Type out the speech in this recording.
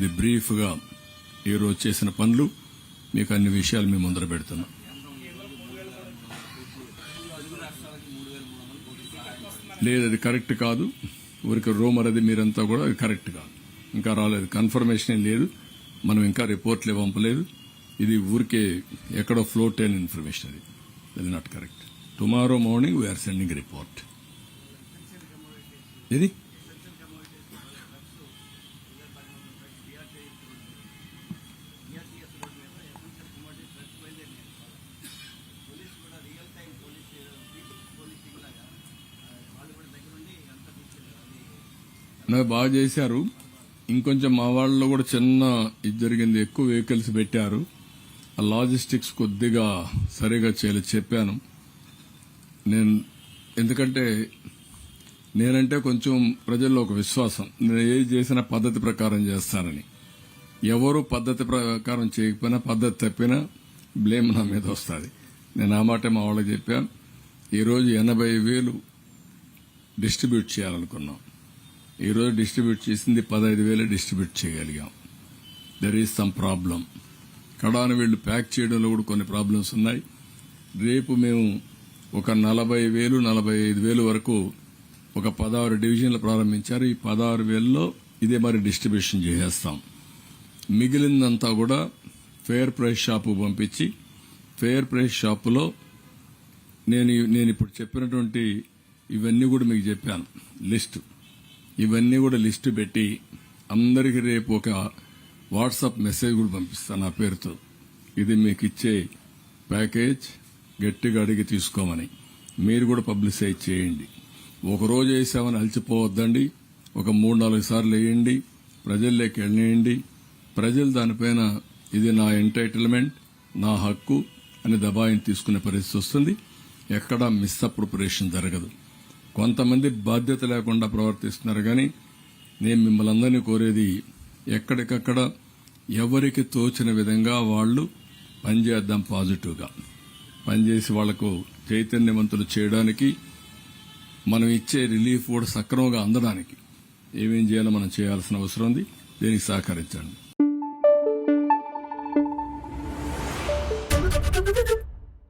ఇది బ్రీఫ్గా ఈరోజు చేసిన పనులు. మీకు అన్ని విషయాలు మేము ముందర పెడుతున్నాం. లేదు అది కరెక్ట్ కాదు. ఊరికి రూమర్ అది మీరంతా కూడా అది కరెక్ట్ కాదు. ఇంకా రాలేదు. కన్ఫర్మేషన్ ఏం లేదు. మనం ఇంకా రిపోర్ట్లు పంపలేదు. ఇది ఊరికే ఎక్కడో ఫ్లోట్ అయిన ఇన్ఫర్మేషన్ అది. అది not correct tomorrow morning we're sending report ఇది బాగా చేశారు. ఇంకొంచెం మా వాళ్ళలో కూడా చిన్న ఇది జరిగింది. ఎక్కువ వెహికల్స్ పెట్టారు. ఆ లాజిస్టిక్స్ కొద్దిగా సరిగా చేయలేదు. చెప్పాను. నేను ఎందుకంటే నేనంటే కొంచెం ప్రజల్లో ఒక విశ్వాసం. నేను ఏది చేసినా పద్ధతి ప్రకారం చేస్తానని. ఎవరు పద్ధతి ప్రకారం చేయకపోయినా పద్ధతి తప్పినా బ్లేమ్ నా మీద వస్తుంది. నేను ఆ మాట మా వాళ్ళకి చెప్పాను. ఈరోజు ఎనభై వేలు డిస్ట్రిబ్యూట్ చేయాలనుకున్నాం. ఈరోజు డిస్ట్రిబ్యూట్ చేసింది పదహైదు వేలు డిస్ట్రిబ్యూట్ చేయగలిగాం. దెర్ ఈజ్ సమ్ ప్రాబ్లం కడాను వీళ్ళు ప్యాక్ చేయడంలో కూడా కొన్ని ప్రాబ్లమ్స్ ఉన్నాయి. రేపు మేము ఒక నలభై వేలు నలభై ఐదు వేలు వరకు ఒక పదహారు డివిజన్లు ప్రారంభించారు. ఈ పదహారు వేలలో ఇదే మరి డిస్ట్రిబ్యూషన్ చేసేస్తాం. మిగిలిందంతా కూడా ఫేర్ ప్రైస్ షాపు పంపించి ఫేర్ ప్రైస్ షాపులో నేను నేను ఇప్పుడు చెప్పినటువంటి ఇవన్నీ కూడా మీకు చెప్పాను. లిస్టు ఇవన్నీ కూడా లిస్టు పెట్టి అందరికీ రేపు ఒక వాట్సాప్ మెసేజ్ కూడా పంపిస్తాను నా పేరుతో. ఇది మీకు ఇచ్చే ప్యాకేజ్ గట్టిగా అడిగి తీసుకోమని. మీరు కూడా పబ్లిసైజ్ చేయండి. ఒక రోజు వేసామని అలసిపోవద్దండి ఒక మూడు నాలుగు సార్లు వేయండి. ప్రజల్లోకి వెళ్ళేయండి. ప్రజలు దానిపైన ఇది నా ఎంటైటిల్మెంట్ నా హక్కు అని దబాయిని తీసుకునే పరిస్థితి వస్తుంది. ఎక్కడా మిస్ అప్రొపరేషన్ జరగదు. కొంతమంది బాధ్యత లేకుండా ప్రవర్తిస్తున్నారు కానీ నేను మిమ్మల్ని అందరినీ కోరేది ఎక్కడికక్కడ ఎవరికి తోచిన విధంగా వాళ్ళు పనిచేద్దాం పాజిటివ్గా. పనిచేసి వాళ్ళకు చైతన్యవంతులు చేయడానికి మనం ఇచ్చే రిలీఫ్ కూడా సక్రమంగా అందడానికి ఏమేం చేయాలో మనం చేయాల్సిన అవసరం ఉంది. దీనికి సహకరించండి.